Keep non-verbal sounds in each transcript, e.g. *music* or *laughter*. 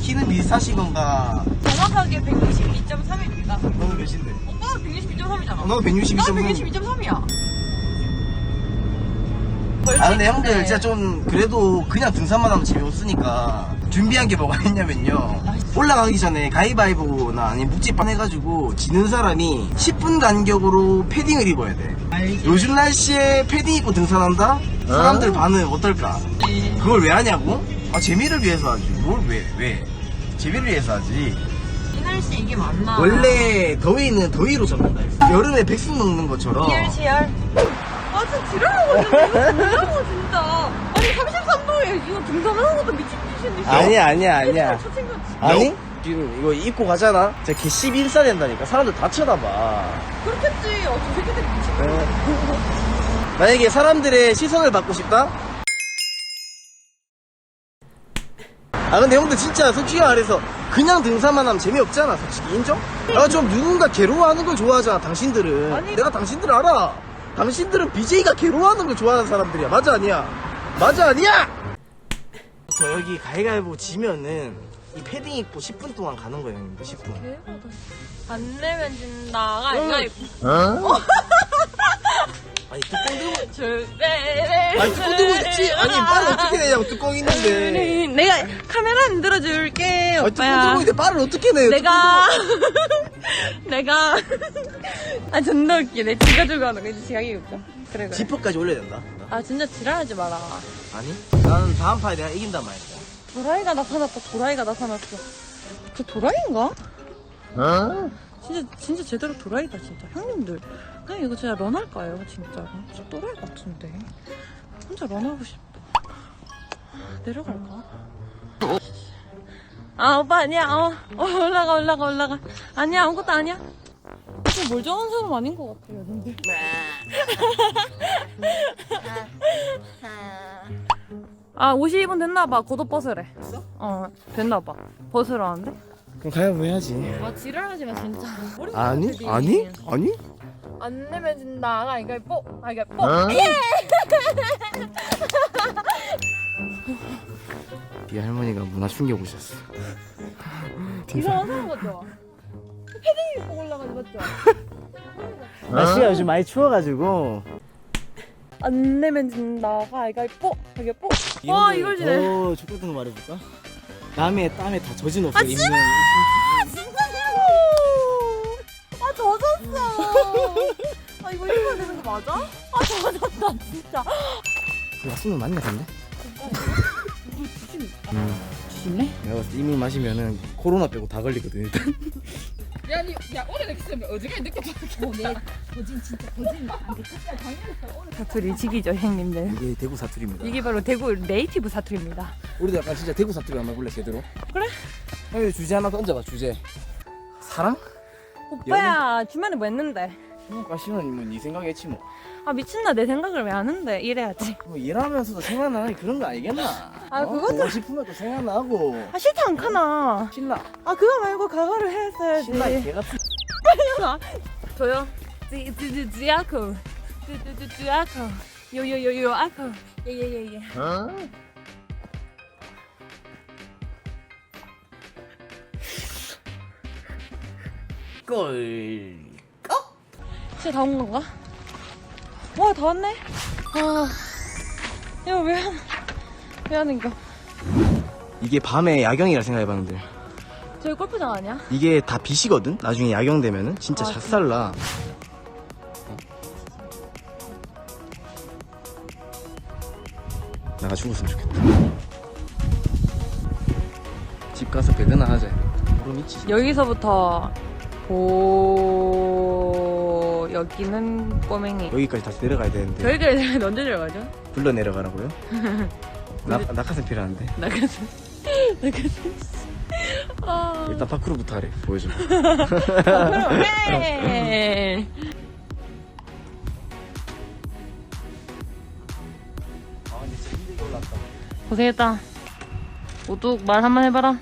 키는 비슷하신 건가? 정확하게 162.3입니다. 너는 몇인데? 오빠가 162.3이잖아. 너도 162.3. 나 162.3이야. 아 근데 형들 진짜 좀 그래도 그냥 등산만 하면 재미없으니까 준비한 게 뭐가 있냐면요 올라가기 전에 가위바위보나 아니면 묵찌판 해가지고 지는 사람이 10분 간격으로 패딩을 입어야 돼 요즘 날씨에 패딩 입고 등산한다? 사람들 반응 어떨까? 그걸 왜 하냐고? 아 재미를 위해서 하지 뭘 왜 왜? 재미를 위해서 하지 이 날씨 이게 맞나? 원래 더위는 더위로 잡는다 했어 여름에 백숙 먹는 것처럼 이열치열. 아 진짜 지랄하고 진짜 뭐라고 진짜. 아니 33도에 이거 등산하는 것도 미친. 아니야 아니야 아니야 저 친구 아니? 지금 이거 입고 가잖아? 진짜 개 11사 된다니까. 사람들 다 쳐다봐. 그렇겠지. 어, 저 새끼들이 미친 네. 만약에 사람들의 시선을 받고 싶다? 아 근데 형들 진짜 솔직히 말해서 그냥 등산만 하면 재미없잖아 솔직히 인정? 아 좀 누군가 괴로워하는 걸 좋아하잖아 당신들은 아니. 내가 당신들을 알아 당신들은 BJ가 괴로워하는 걸 좋아하는 사람들이야 맞아 아니야 맞아 아니야 저 여기 가위가위보 지면은 이 패딩 입고 10분 동안 가는 거예요 형님들 10분. 안 내면 진다가 응. 이거 *laughs* 아니 뚜껑 들고 줄베를 아니 뚜껑 들고 있지? 아니 빨을 어떻게 내냐고 뚜껑 있는데. 내가 카메라 안 들어줄게 아니 뚜껑 오빠야. 들고 있는데 빨을 어떻게 내요 내가 *laughs* 내가 *laughs* 아 존나 웃기네. 지가 들고 하는 거 이제 지각이 웃겨. 그래 그래. 지퍼까지 올려야 된다 아 진짜 지랄하지 마라. 아니? 나는 다음 판에 내가 이긴단 말이야. 도라이가 나타났다 도라이가 나타났어. 저 도라이인가? 진짜 진짜 제대로 도라이다 진짜. 형님들. 그냥 이거 진짜 런할까요 진짜? 진짜 또라이 같은데. 혼자 런하고 싶다. 내려갈까? 아 오빠 아니야. 어, 어 올라가 올라가 올라가. 아니야 아무것도 아니야 좀 멀쩡한 사람 아닌 것 같아요 근데. 아 52분 됐나봐. 곧 벗으래. 어 됐나봐. 벗으라는데? 그럼 가위바위보 해야지. 아 지랄하지 마 진짜. 아니? 아니? 아니? 안 내면 진다. 아 이거 뽀. 아, 이거 뽀. *laughs* 이 할머니가 문화 충격 오셨어. 이상한 사람 같죠? 패딩 입고 올라가지 맞죠? *laughs* 날씨가 요즘 많이 추워가지고. 안 내면 진다. 아 이거 뽀 이거 뽀와 이걸 지네. 더 촉촉한 거 말해볼까? 땀에 땀에 다 젖은 옷을 아, 입는 아 진짜 싫어 아 젖었어! *laughs* 아 이거 입어야 되는 거 맞아? 아 젖었다 진짜. 그 약수는 맞네 근데? *laughs* 조심해 내가 봤을 때 이미 마시면은 코로나 빼고 다 걸리거든 일단 야, 니, 야, 오래됐으면 어저께 느꼈잖아. 어, 내 거진 진짜 거진 안 됐겠다. 오래 사투리 지기죠 형님들 이게 대구 사투리입니다 이게 바로 대구 네이티브 사투리입니다 우리도 약간 진짜 대구 사투리 한번 해볼래 제대로? 그래? 형님 주제 하나 던져봐 주제 사랑? 오빠야 주말에 뭐 했는데? 까시면 뭐네 생각했지 뭐. 아 미친나 내 생각을 왜 하는데? 이래야지. 뭐 일하면서도 생각나는 그런 거 아니겠나? 아, 어? 그것도- 보고 싶으면 또 생각나고. 아 싫다 않카나. 신나. 아 그거 말고 가가를 했어야지. 신나 이 개같은 저요? 찌찌찌찌아코. 찌찌찌찌아코. 요요요요 아코. 예예예예. 꼴 진짜 다 온 건가? 와 다 왔네? 아 이거 왜 왜 하는 거 이게 밤에 야경이라 생각해봤는데. 저기 골프장 아니야? 이게 다 빛이거든? 나중에 야경 되면은? 진짜 아, 작살나 나가 죽었으면 좋겠다. 집 가서 배드나 하자. 여기서부터 오 여기는 꼬맹이. 여기까지 다시 내려가야 되는데. 저희들 언제 들어가죠? 불러 내려가라고요? *laughs* 나, 낙하산 필요한데. 나가서 나가서 *laughs* 아. 일단 파크로부터 하래 보여줘. 오케이 *laughs* 고생했다. 오뚝 말 한번 해봐라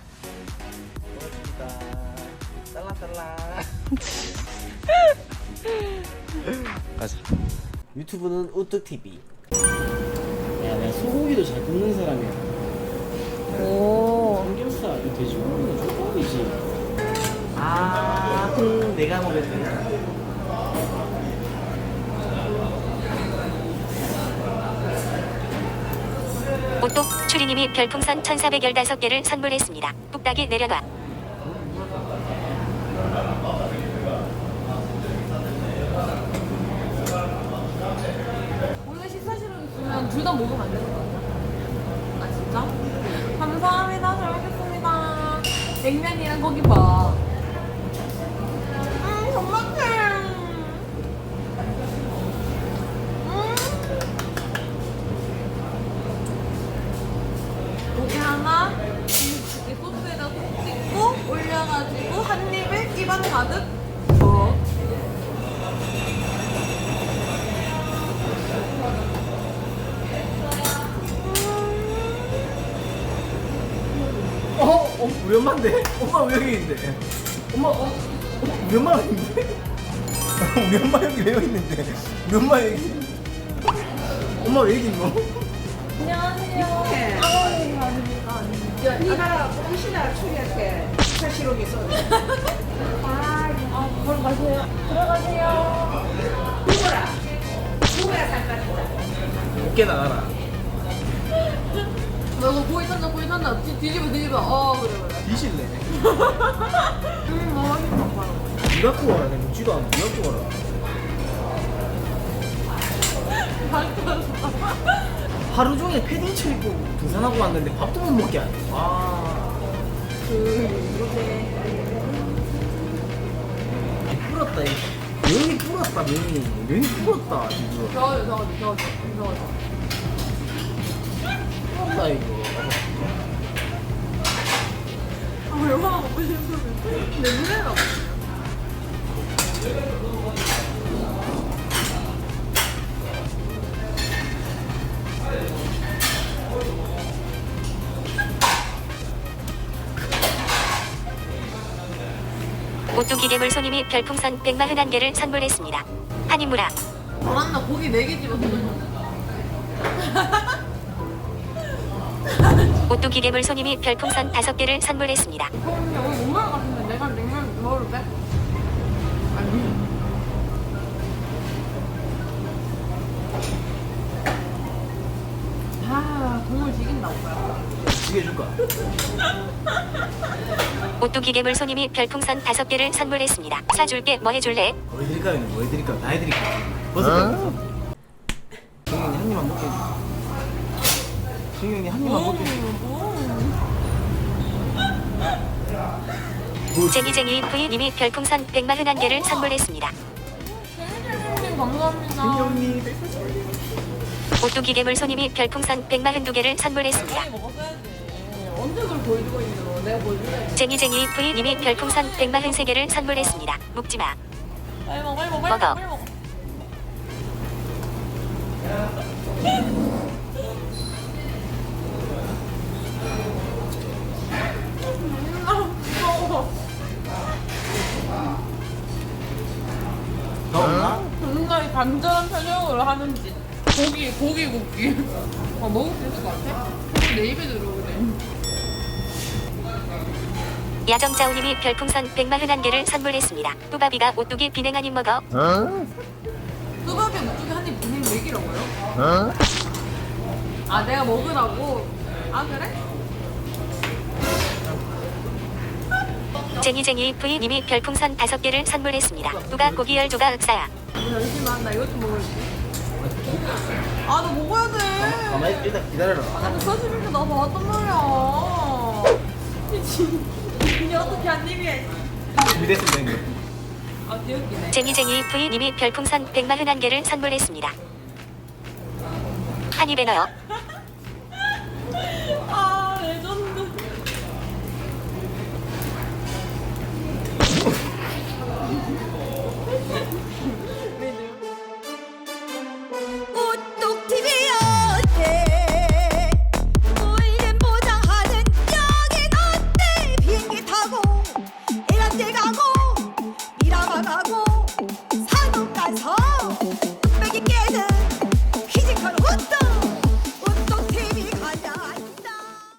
유튜브는 우뚝TV. 야, 내가 소고기도 잘 굽는 사람이야. 오. 삼겹살, 이 돼지고기는 조금이지. 아, 음, 내가 먹을 때. 오똑 추리님이 별풍선 1415개를 선물했습니다. 뚝딱이 내려놔. 오늘 식사실은 있으면 둘 다 먹으면 안 되는 거 아니야? 아 진짜? 감사합니다. 잘 먹겠습니다. 냉면이랑 고기밥. 우리 엄마인데? *laughs* 엄마 왜 여기 있는데? 엄마, 어, 어, 우리 엄마 여기 있는데? 우리 엄마 여기 왜 여기 있는데? 우리 엄마 여기. 엄마 왜 여기 있노? 니가 혹시나 추리한테 사실은 있어. 누구라? 누구야 상관없다. 어깨 나가라. 너 이거 고기 탄다 고기 탄다 뒤, 뒤집어 뒤집어 어 그래 그래 뒤실래? 음 봐요 니 갖고 와라. 내가 묻지도 않아. 니 갖고 와라. *laughs* 하루 종일 패딩 쳐 입고 등산하고 왔는데 밥도 못 먹게 하네. 아. 풀었다 이거. 면이 풀었다 면이. 면이 풀었다 지금. 저어줘 저어줘 저어 풀었다 이거. 아 얼마나 먹고 싶으면 냄새나 오뚜기 괴물 손님이 별풍선 141개를 선물했습니다. 한인무라. 잘한다 고기 4개 집었어 오뚜기 괴물 손님이 별풍선 5개를 선물했습니다. 근데 오늘 못 먹을 것 같은데 내가 냉면 먹어도 돼? 아니 아 국물 지긴다 오빠야 지게 해줄까? 오뚜기 괴물 손님이 별풍선 5개를 선물했습니다. 사줄게 뭐 해줄래? 뭐 해드릴까요? 뭐 해드릴까요? 다 해드릴게요. 버섯 버섯. 형님 한 입만 먹게 해주세요. 형님 한 입만 해주세요. *laughs* 쟁이쟁이 부인님이 별풍선 141개를 선물했습니다. 선생님 감사합니다 형님. 오뚜기 괴물 손님이 별풍선 142개를 선물했습니다. 먹었어야지 언제 그걸 보여주고 있는 거 내가 보여줘야지 쟁이쟁이 부인님이 별풍선 143개를 선물했습니다. 묵지마. 빨리 먹어 빨리 먹어 빨리 먹어. 먹어 빨리 먹어 *laughs* 간절한 표정을 하는지 고기 고기 굽기 *laughs* 아 먹을 수 있을 것 같아? 내 입에 들어오네 야정자우님이 별풍선 141개를 선물했습니다. 뚜바비가 오뚜기 비냉 한입 먹어. 수박에 무쪽에 한입 분명 먹이라고요? 아 내가 먹으라고? 아 그래? 쟁이쟁이 부인님이 별풍선 5개를 선물했습니다. 누가 고기 열 조각 흑사야. 너 열심히 한다 이것 좀 먹을게 아너 먹어야 돼 가만히 일단 기다려라. 아니 사실은 나 봤단 말이야 미친 이게 어떻게 한 입에 준비됐습니다 형님. 아 귀엽기네 쟁이쟁이 부인님이 별풍선 141개를 선물했습니다. 한 입에 넣어.